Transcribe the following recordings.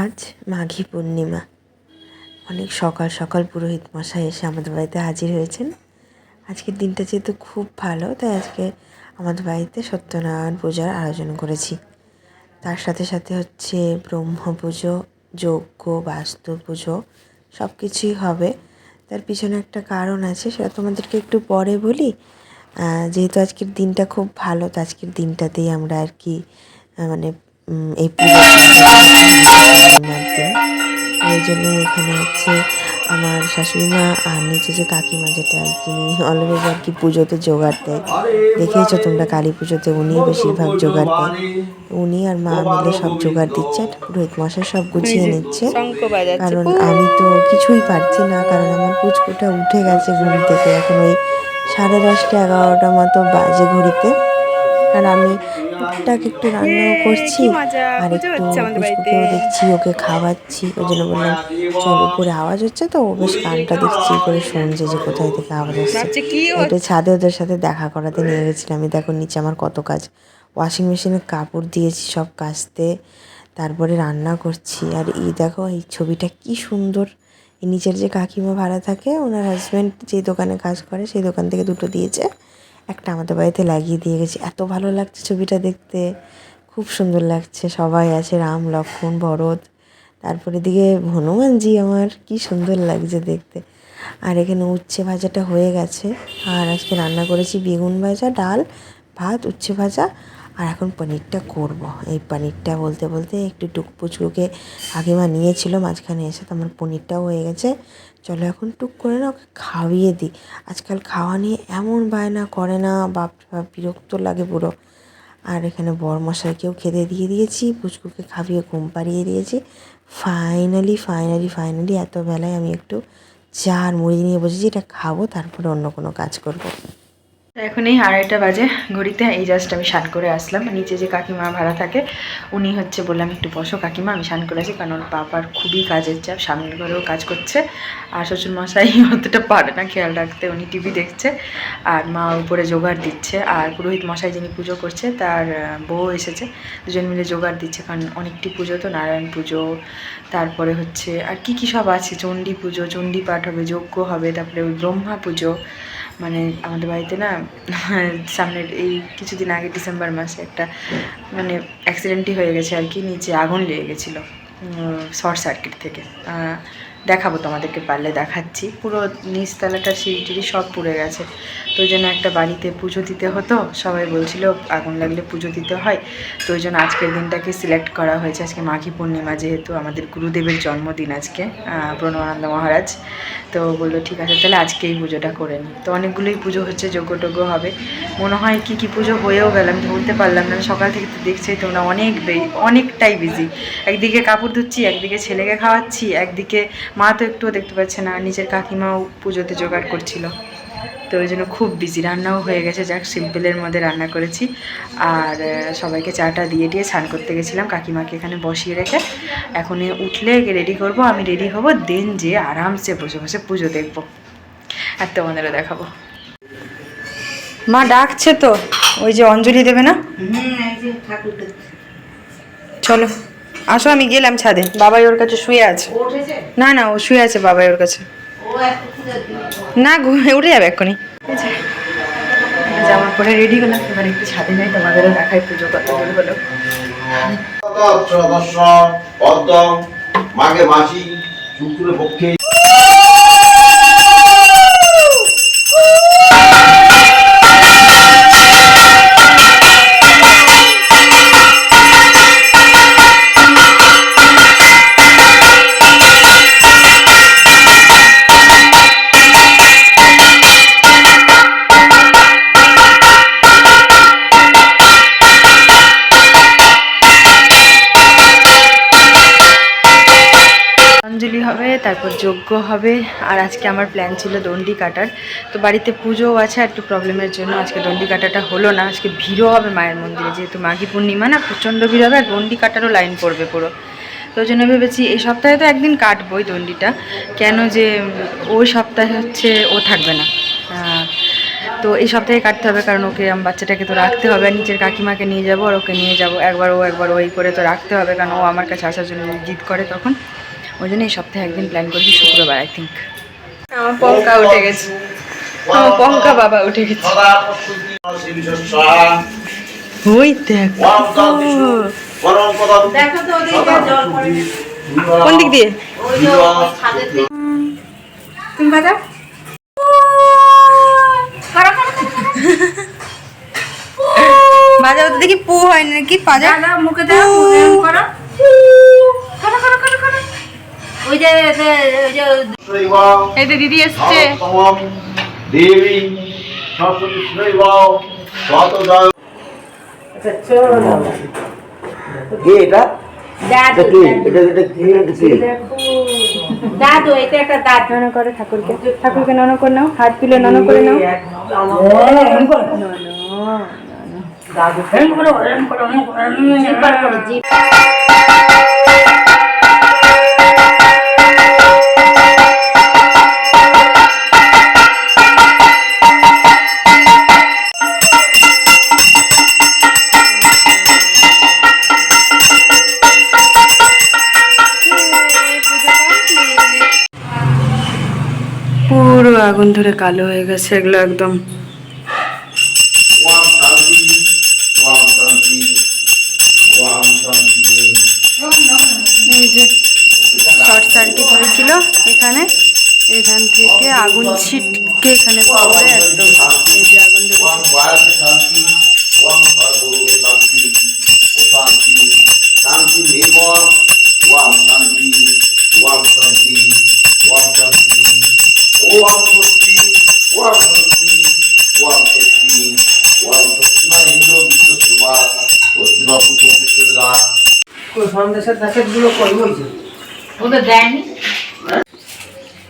আজ মাঘী পূর্ণিমা। অনেক সকাল সকাল পুরোহিত মশাই এসে আমাদের বাড়িতে হাজির হয়েছেন। আজকের দিনটা যেহেতু খুব ভালো, তাই আজকে আমাদের বাড়িতে সত্যনারায়ণ পূজার আয়োজন করেছি। তার সাথে সাথে হচ্ছে ব্রহ্ম পুজো, যজ্ঞ, বাস্তু পুজো সব কিছুই হবে। তার পিছনে একটা কারণ আছে, সেটা তোমাদেরকে একটু পরে বলি। যেহেতু আজকের দিনটা খুব ভালো, তো আজকের দিনটাতেই আমরা আর কি মানে এই ওই জন্য এখানে হচ্ছে আমার শাশুড়ি মা আর নিচে যে কাকিমা যেটা যিনি অলওয়েজ আর কি পুজোতে জোগাড় দেয়। দেখেইছো তোমরা কালী পুজোতে উনি বেশিরভাগ জোগাড় দেয়। উনি আর মা মিলে সব জোগাড় দিচ্ছে আর পুরোহিত মশাই সব গুছিয়ে নিচ্ছে। কারণ আমি তো কিছুই পারছি না কারণ আমার পুচকুটা উঠে গেছে ঘুম থেকে। এখন ওই সাড়ে দশটা এগারোটা মতো বাজে ঘড়িতে। আর আমি টুকটাক একটু রান্নাও করছি আর একটু। পুচকুকেও দেখছি ওকে খাওয়াচ্ছি। ওই জন্য বললাম চল উপরে আওয়াজ হচ্ছে তো ও বেশ কানটা দেখছি করে শুনছে যে কোথায় থেকে আওয়াজ আসছে। একটু ছাদে ওদের সাথে দেখা করাতে নিয়ে গেছিলাম। আমি দেখো নিচে আমার কত কাজ। ওয়াশিং মেশিনে কাপড় দিয়েছি সব কাচতে। তারপরে রান্না করছি। আর এই দেখো এই ছবিটা কি সুন্দর। নিচের যে কাকিমা ভাড়া থাকে ওনার হাজব্যান্ড যে দোকানে কাজ করে সেই দোকান থেকে দুটো দিয়েছে। একটা আমাদের বাড়িতে লাগিয়ে দিয়ে গেছি। এত ভালো লাগছে ছবিটা দেখতে। খুব সুন্দর লাগছে। সবাই আছে, রাম লক্ষ্মণ ভরত। তারপরে দিকে হনুমানজি আমার, কি সুন্দর লাগছে দেখতে। আর এখানে উচ্ছে ভাজাটা হয়ে গেছে। আর আজকে রান্না করেছি বেগুন ভাজা, ডাল, ভাত, উচ্ছে ভাজা আর এখন পনিরটা করব। এই পনিরটা বলতে বলতে একটু টুক পুচকুকে কাকিমা নিয়েছিল, মাঝখানে এসে তো আমার পনিরটাও হয়ে গেছে। চলো এখন টুক করে না ওকে খাইয়ে দিই। আজকাল খাওয়া নিয়ে এমন বায়না করে না, বাপ বাপ, বিরক্ত লাগে পুরো। আর এখানে বরমশাইকেও খেতে দিয়ে দিয়েছি, পুচকুকে খাইয়ে ঘুম পাড়িয়ে দিয়েছি। ফাইনালি ফাইনালি ফাইনালি এত বেলায় আমি একটু চা আর মুড়ি নিয়ে বসেছি, এটা খাব, তারপরে অন্য কোনো কাজ করব। এখন এই আড়াইটা বাজে, ঘড়িতে এই জাস্ট আমি স্নান করে আসলাম। নিচে যে কাকিমা ভাড়া থাকে, উনি হচ্ছে বললাম, একটু বসো কাকিমা, আমি স্নান করে আসি। কারণ ওর বাবার খুবই কাজের চাপ, সামনের ঘরেও কাজ করছে। আর শ্বশুরমশাই অতটা পারে না খেয়াল রাখতে, উনি টিভি দেখছে, আর মা উপরে জোগাড় দিচ্ছে। আর পুরোহিত মশাই যিনি পুজো করছে, তার বউ এসেছে। দুজন মিলে জোগাড় দিচ্ছে, কারণ অনেকটি পুজো তো, নারায়ণ পুজো, তারপরে হচ্ছে, আর কি কি সব আছে? চণ্ডী পুজো, চণ্ডী পাঠ হবে, যজ্ঞ হবে, তারপরে ওই ব্রহ্মা পুজো মানে আমাদের বাড়িতে না সামনের এই কিছুদিন আগে ডিসেম্বর মাসে একটা মানে অ্যাক্সিডেন্টই হয়ে গেছে আর কি, নিচে আগুন লেগে গেছিল শর্ট সার্কিট থেকে। দেখাবো তোমাদেরকে, পারলে দেখাচ্ছি। পুরো নিচতলাটা সিঁড়ি টিড়ি সব পুড়ে গেছে। তো ওই জন্য একটা বাড়িতে পুজো দিতে হতো। সবাই বলছিল, আগুন লাগলে পুজো দিতে হয়। তো ওই জন্য আজকের দিনটাকে সিলেক্ট করা হয়েছে। আজকে মাঘী পূর্ণিমা যেহেতু, আমাদের গুরুদেবের জন্মদিন আজকে প্রণবানন্দ মহারাজ। তো বলল, ঠিক আছে, তাহলে আজকেই পুজোটা করে নিই তো অনেকগুলোই পুজো হচ্ছে টজ্ঞ হবে। মনে হয় কি কি পুজো হয়েও গেলাম ধরতে পারলাম না। সকাল থেকে তো দেখছোই তোমরা অনেক অনেকটাই বিজি একদিকে কাপড় ধুচ্ছি, একদিকে ছেলেকে খাওয়াচ্ছি, একদিকে মা তো একটুও দেখতে পাচ্ছে না নিজের কাকিমাও পুজোতে জোগাড় করছিল। তো ওই জন্য খুব বিজি রান্নাও হয়ে গেছে যাক সিম্পলের মধ্যে রান্না করেছি। আর সবাইকে চাটা দিয়ে দিয়ে স্নান করতে গেছিলাম কাকিমাকে এখানে বসিয়ে রেখে। এখন উঠলে রেডি করব আমি রেডি হব দেন যে আরামসে বসে বসে পুজো দেখব। আর তোমাদেরও দেখাবো। মা ডাকছে তো ওই যে অঞ্জলি দেবে না? চলো। আসো আমি গেলাম ছাদে। বাবাই ওর কাছে শুয়ে আছে। না না ও শুয়ে আছে বাবাই ওর কাছে। না ঘুমে উঠে যাবে এক্ষুনি। জামা পরে রেডি হলাম এবার একটু ছাদে যাই তোমাদেরও দেখাই পুজো করতে হলো পদ্ম মাসি শুক্র পক্ষে। তারপর যজ্ঞ হবে। আর আজকে আমার প্ল্যান ছিল দণ্ডি কাটার। তো বাড়িতে পুজোও আছে, আর একটু প্রবলেমের জন্য আজকে দণ্ডি কাটাটা হলো না। আজকে ভিড়ও হবে মায়ের মন্দিরে, যেহেতু মাঘী পূর্ণিমা না, প্রচণ্ড ভিড় হবে, আর দণ্ডি কাটারও লাইন পড়বে পুরো। তো ওই জন্য ভেবেছি এই সপ্তাহে তো একদিন কাটবোই দণ্ডিটা। কেন যে ওই সপ্তাহে হচ্ছে ও থাকবে না। তো এই সপ্তাহে কাটতে হবে, কারণ ওকে বাচ্চাটাকে তো রাখতে হবে নিচের কাকিমাকে নিয়ে যাব, আর ওকে নিয়ে যাব। একবার ও, একবার ওই করে তো রাখতে হবে, কারণ ও আমার কাছে আসার জন্য জিদ করে তখন। ওই জন্য এই সপ্তাহে একদিন প্ল্যান করছি শুক্রবার আই থিঙ্ক আমার পঙ্কা উঠে গেছে। আমার পঙ্কা বাবা উঠে গেছে। ওই দেখ কোন দিক দিয়ে? তুমি বাজাও বাজাও তো দেখি পু হয় নাকি? পাজা দাদা মুখে দাও মুখে এরম করো করো করো করো করো। ওই যে যে- ওই যে শ্রৈব এই যে দিদি এসছে। দেবী সরস্বতী কে এটা? দাদু এটা এটা এটা এটা কে? দাদু এটা একটা নন করে ঠাকুরকে। ঠাকুরকে নন করে নাও হাত তুলে নন করে নাও। করে আগুন ধরে কালো হয়ে গেছে এগুলো একদম এই যে শর্ট সার্কিট হয়েছিল এখানে এখান থেকে আগুন ছিটকে এখানে পড়ে একদম এই যে আগুন ধরে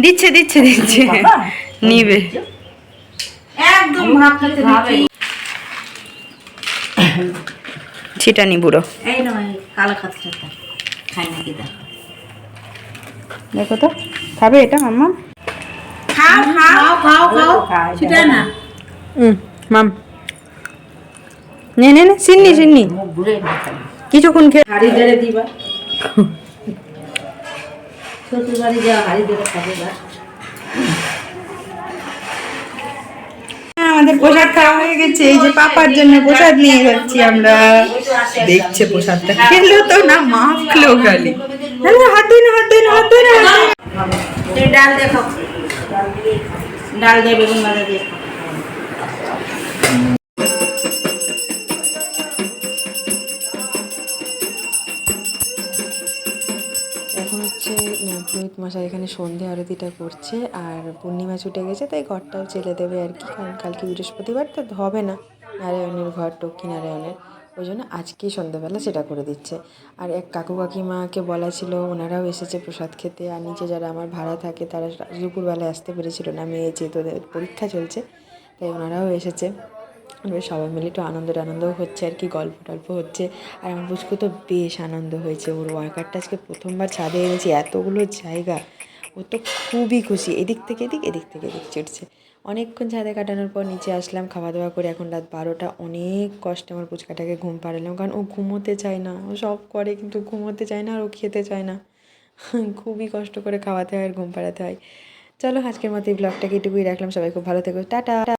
দিচ্ছে দিচ্ছে দিচ্ছে। নিবে। একদম ভাত খেতে দিচ্ছি। ছিটানি বুড়ো। এই নয় কালো খাচ্ছে খাই নাকি দেখো। দেখো তো খাবে এটা মাম্মা? খাও খাও। খাও খাও না। হুম মাম। নে নে নে সিন্নি সিন্নি। মুখ ঘুরে না। খাই কিছুক্ষণ খেয়ে হাড়ি ধরে দিবা। শ্বশুর বাড়ি যাওয়া হাড়ি ধরে খাবে আমাদের প্রসাদ খাওয়া হয়ে গেছে। এই যে পাপার জন্য প্রসাদ নিয়ে যাচ্ছি আমরা। দেখছে প্রসাদটা। খেলো তো না মাখলো খালি হাত ধুই না হাত ধুই না হাত ধুই না ডাল দেখো। ডাল দিয়ে বেগুন ভাজা দিয়ে। হচ্ছে আহ, পুরোহিত মশাই এখানে সন্ধে আরতিটা করছে আর পূর্ণিমা ছুটে গেছে তাই ঘরটাও চেলে দেবে আর কি। কারণ কালকে বৃহস্পতিবার তো হবে না নারায়ণের ঘর লক্ষ্মী নারায়ণের। ওই জন্য আজকেই সন্ধ্যাবেলা সেটা করে দিচ্ছে। আর এক কাকু কাকিমাকে বলা ছিল ওনারাও এসেছে প্রসাদ খেতে আর নিচে যারা আমার ভাড়া থাকে তারা দুপুরবেলায় আসতে পেরেছিল না মেয়ে যেহেতু পরীক্ষা চলছে তাই ওনারাও এসেছে। আমরা সবাই মিলে একটু আনন্দ আনন্দও হচ্ছে আর কি, গল্প টল্প হচ্ছে। আর আমার পুচকু তো বেশ আনন্দ হয়েছে। ওর ওয়ার্কারটা আজকে প্রথমবার ছাদে এনেছি, এতগুলো জায়গা। ও তো খুবই খুশি। এদিক থেকে এদিক এদিক থেকে এদিক চড়ছে। অনেকক্ষণ ছাদে কাটানোর পর নিচে আসলাম খাওয়া দাওয়া করে এখন রাত বারোটা। অনেক কষ্টে আমার পুচকাটাকে ঘুম পাড়ালাম, কারণ ও ঘুমোতে চায় না। ও সব করে, কিন্তু ঘুমোতে চায় না আর ও খেতে চায় না। খুবই কষ্ট করে খাওয়াতে হয় আর ঘুম পাড়াতে হয়। চলো আজকের মতো এই ব্লগটাকে এটুকুই রাখলাম। সবাই খুব ভালো থেকো। টাটা!